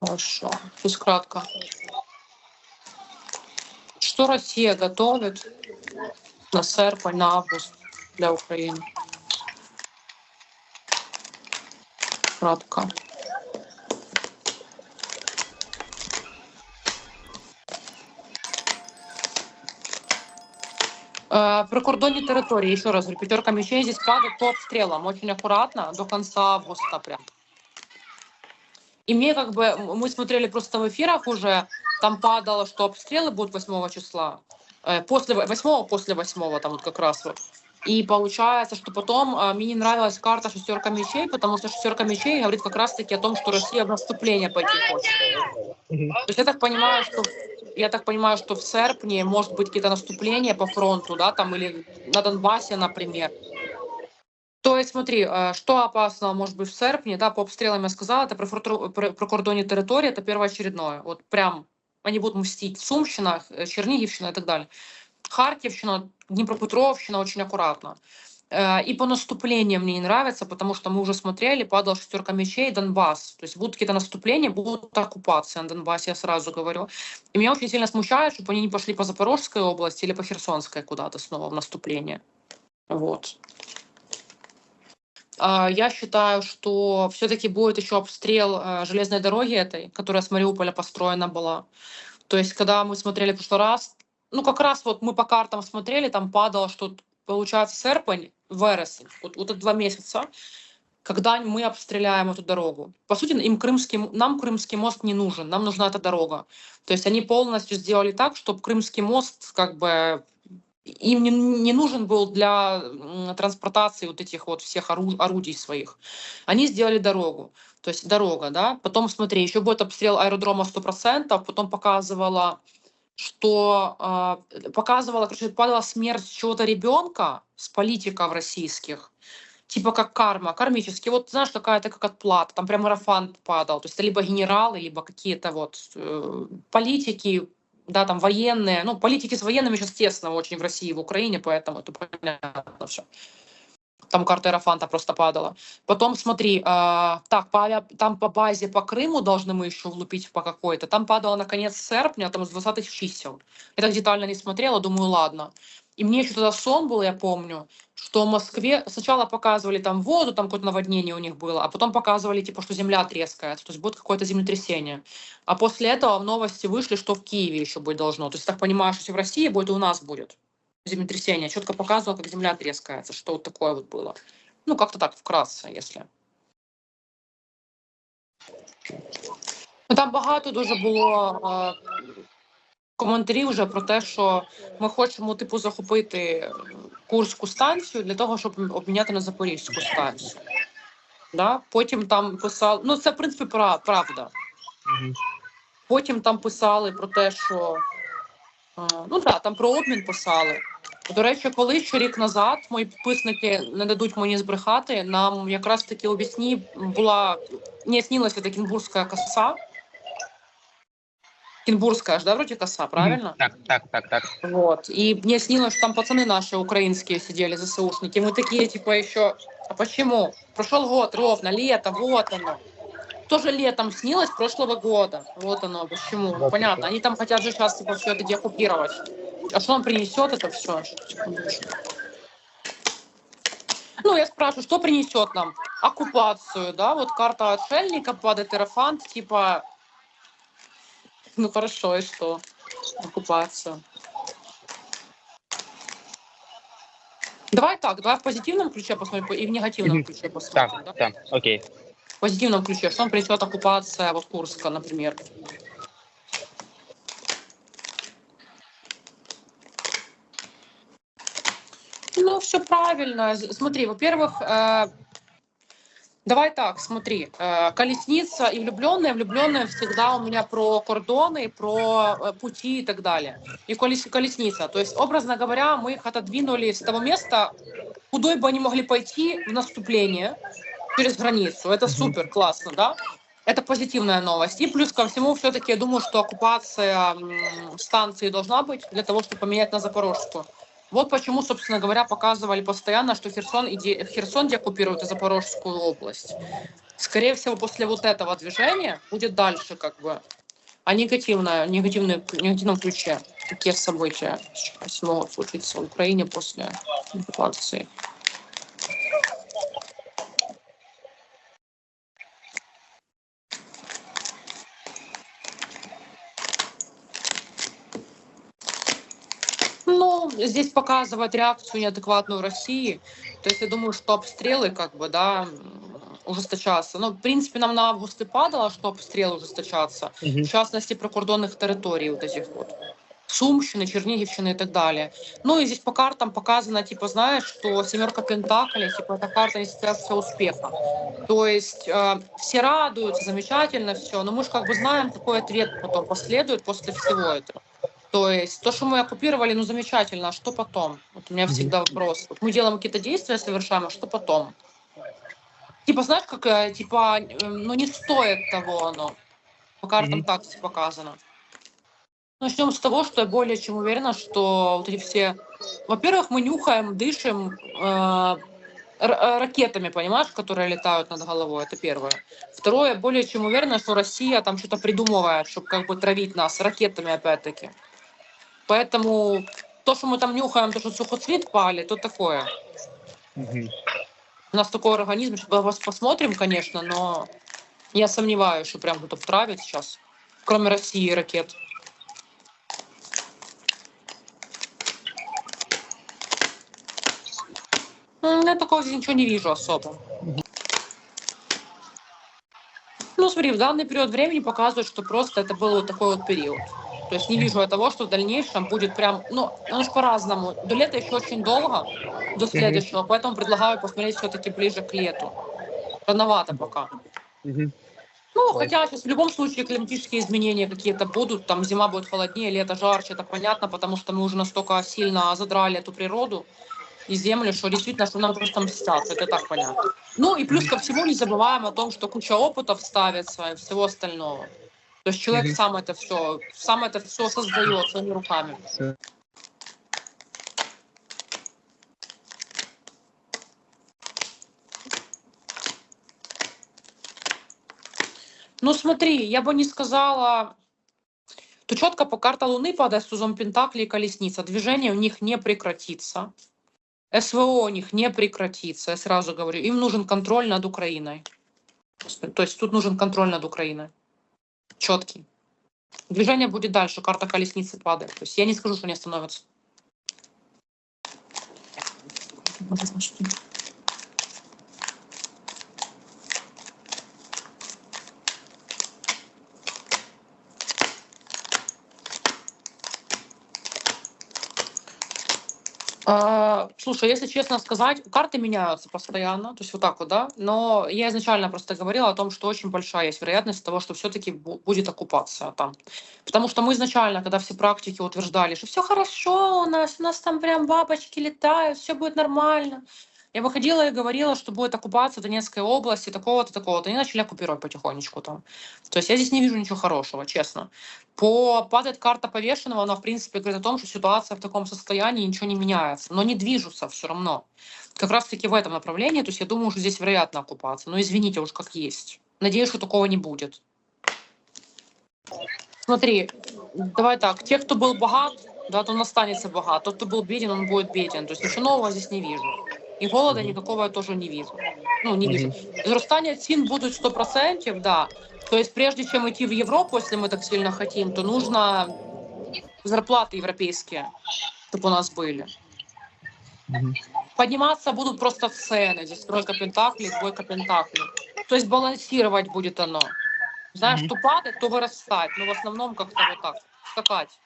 Хорошо. Пусть кратко. Что Россия готовит на серпень, на август для Украины? Кратко. Э, Прикордонні території, еще раз пятерка мечей здесь падает по обстрелам, очень аккуратно, до конца августа прям. И мне как бы, мы смотрели просто в эфирах уже, там падало, что обстрелы будут 8 числа, Э, после 8 после 8 там вот как раз вот. И получается, что потом э, мне не нравилась карта шестерка мечей, потому что шестерка мечей говорит как раз-таки о том, что Россия в наступление пойти хочет. То есть я так понимаю, что я так понимаю, что в серпне может быть какие-то наступления по фронту, да, там или на Донбассе, например. То есть, смотри, э, что опасного может быть в серпне, да, по обстрелам я сказала, это прифронту- при- прикордонні території, это первоочередное. Вот прям они будут мстить. Сумщина, э, Чернигівщина и так далее. Харьковщина, Днепропетровщина очень аккуратно. Э, И по наступлениям мне не нравится, потому что мы уже смотрели, падала шестерка мечей, Донбасс. То есть будут какие-то наступления, будут оккупация на Донбассе, я сразу говорю. И меня очень сильно смущает, чтобы они не пошли по Запорожской области или по Херсонской куда-то снова в наступление. Вот. А, Я считаю, что все-таки будет еще обстрел э, железной дороги этой, которая с Мариуполя построена была. То есть, когда мы смотрели в прошлый раз, ну, как раз вот мы по картам смотрели, там падало, что получается серпень, вересень, вот, вот это два месяца, когда мы обстреляем эту дорогу. По сути, им крымский, нам Крымский мост не нужен, нам нужна эта дорога. То есть они полностью сделали так, чтобы Крымский мост как бы им не, не нужен был для транспортации вот этих вот всех ору- орудий своих. Они сделали дорогу. То есть дорога, да. Потом, смотри, еще будет обстрел аэродрома 100%, потом показывала, что э, показывала, короче, падала смерть чего-то ребенка с политиков российских, типа как карма, кармически. Вот знаешь, какая-то как отплата, там прям марафан падал. То есть это либо генералы, либо какие-то вот э, политики, да, там военные. Ну, политики с военными сейчас тесно очень в России, в Украине, поэтому это понятно все. Там карта Аэрофанта просто падала. Потом смотри, а, так, по, авиа- там по базе по Крыму должны мы еще влупить по какой-то. Там падало на конец серпня, там с 20 чисел. Я так детально не смотрела, думаю, ладно. И мне еще тогда сон был, я помню, что в Москве сначала показывали там воду, там какое-то наводнение у них было, а потом показывали, типа, что земля трескается, то есть будет какое-то землетрясение. А после этого в новости вышли, что в Киеве еще быть должно. То есть так понимаю, что если в России будет, и у нас будет землетрясение. Четко показывало, как земля трескается, что вот такое вот было. Ну, как-то так, вкратце, если. Ну, там багато дуже було коментарів вже про те, що ми хочемо, типу, захопити Курську станцію для того, щоб обміняти на Запорізьку станцію. Да? Потім там писали, ну це в принципі пра- правда. Потім там писали про те, що е, ну так, там про обмін писали. До речі, коли ще рік назад мої підписники не дадуть мені збрехати, нам якраз таки у вісні була не снилася та кінбурзька коса. Кінбурзька ж, да, вроде коса, правильно? Так, так, так, так. Вот. И мне снилось, что там пацаны наши украинские сидели, ЗСУшники. Мы такие, типа, еще... А почему? Прошел год, ровно, лето, вот оно. Тоже летом снилось прошлого года. Вот оно, почему. Вот Понятно. это. Они там хотят же сейчас, типа, все это деоккупировать. А что нам принесет это все? Ну, я спрашиваю, что принесет нам? Оккупацию, да? Вот карта отшельника падает, Эрофант, типа... Ну, хорошо, и что? Оккупацию. Давай так, давай в позитивном ключе посмотрим и в негативном ключе посмотрим. Так, да? так, окей. В позитивном ключе, что нам принесет оккупация вот Курска, например. Ну, все правильно. Смотри, во-первых, э, давай так, смотри, э, колесница и влюбленные, влюбленные всегда у меня про кордоны, про э, пути и так далее. И колес- колесница. То есть, образно говоря, мы их отодвинули с того места, куда бы они могли пойти в наступление через границу. Это супер, классно, да? Это позитивная новость. И плюс ко всему, все-таки я думаю, что оккупация станции должна быть для того, чтобы поменять на Запорожскую. Вот почему, собственно говоря, показывали постоянно, что Херсон, иде... Херсон деоккупирует и Запорожскую область. Скорее всего, после вот этого движения будет дальше как бы а негативное, негативное, негативном ключе. Какие события сейчас могут случиться в Украине после оккупации? Ну, здесь показывает реакцию неадекватную России. То есть я думаю, что обстрелы как бы, да, ужесточаться. Ну, в принципе, нам на август и падало, что обстрелы ужесточаться. Мгм. В частности, прикордонных территорий вот этих вот. Сумщины, Чернигівщины и так далее. Ну и здесь по картам показано, типа, знаешь, что семерка пентаклей, типа, это карта инициация успеха. То есть э, все радуются, замечательно все, но мы же как бы знаем, какой ответ потом последует после всего этого. То есть то, что мы оккупировали, ну замечательно, а что потом? Вот у меня всегда вопрос. Вот мы делаем какие-то действия, совершаем, а что потом? Типа, знаешь, как, э, типа, э, ну не стоит того оно. По картам так всё показано. Начнем с того, что я более чем уверена, что вот эти все... Во-первых, мы нюхаем, дышим э, э, ракетами, понимаешь, которые летают над головой, это первое. Второе, более чем уверена, что Россия там что-то придумывает, чтобы как бы травить нас ракетами опять-таки. Поэтому то, что мы там нюхаем, то, что сухоцвет пали, то такое. Мгм. У нас такой организм, сейчас вас посмотрим, конечно, но я сомневаюсь, что прям кто-то втравит сейчас, кроме России ракет. М, Я такого здесь ничего не вижу особо. Ну, смотри, в данный период времени показывает, что просто это был вот такой вот период. То есть не вижу я того, что в дальнейшем будет прям, ну, оно же по-разному. До лета еще очень долго, до следующего, поэтому предлагаю посмотреть все-таки ближе к лету. Рановато пока. Мгм. Ну, хотя сейчас в любом случае климатические изменения какие-то будут, там зима будет холоднее, лето жарче, это понятно, потому что мы уже настолько сильно задрали эту природу и землю, что действительно, что нам просто мстят, это так понятно. Ну и плюс ко всему не забываем о том, что куча опытов ставится и всего остального. То есть человек сам это все, сам это все создает своими руками. Ну смотри, я бы не сказала... То четко по карте Луны падает Сузон Пентакли и Колесница. Движение у них не прекратится. СВО у них не прекратится, я сразу говорю. Им нужен контроль над Украиной. То есть тут нужен контроль над Украиной. Четкий. Движение будет дальше, карта колесницы падает. То есть я не скажу, что не остановится. А, слушай, если честно сказать, карты меняются постоянно, то есть вот так вот, да, но я изначально просто говорила о том, что очень большая есть вероятность того, что все-таки будет оккупация там. Потому что мы изначально, когда все практики утверждали, что все хорошо у нас, у нас там прям бабочки летают, все будет нормально. Я выходила и говорила, что будет оккупация Донецкой области, такого-то, такого-то. Они начали оккупировать потихонечку там. То есть я здесь не вижу ничего хорошего, честно. По падает карта повешенного, она в принципе говорит о том, что ситуация в таком состоянии, ничего не меняется, но не движутся все равно. Как раз таки в этом направлении, то есть я думаю, что здесь вероятно оккупация. Но извините уж как есть. Надеюсь, что такого не будет. Смотри, давай так, те, кто был богат, да, то он останется богат. Тот, кто был беден, он будет беден. То есть ничего нового здесь не вижу. И голода никакого я тоже не вижу. Ну, не вижу. Зростання цін будуть 100%, да. То есть прежде чем идти в Европу, если мы так сильно хотим, то нужно зарплаты европейские, чтобы у нас были. Мгм. Подниматься будут просто цены. Здесь тройка пентаклей, двойка пентаклей. То есть балансировать будет оно. Знаешь, Мгм. то падать, то вырастать. Но в основном как-то вот так, скакать.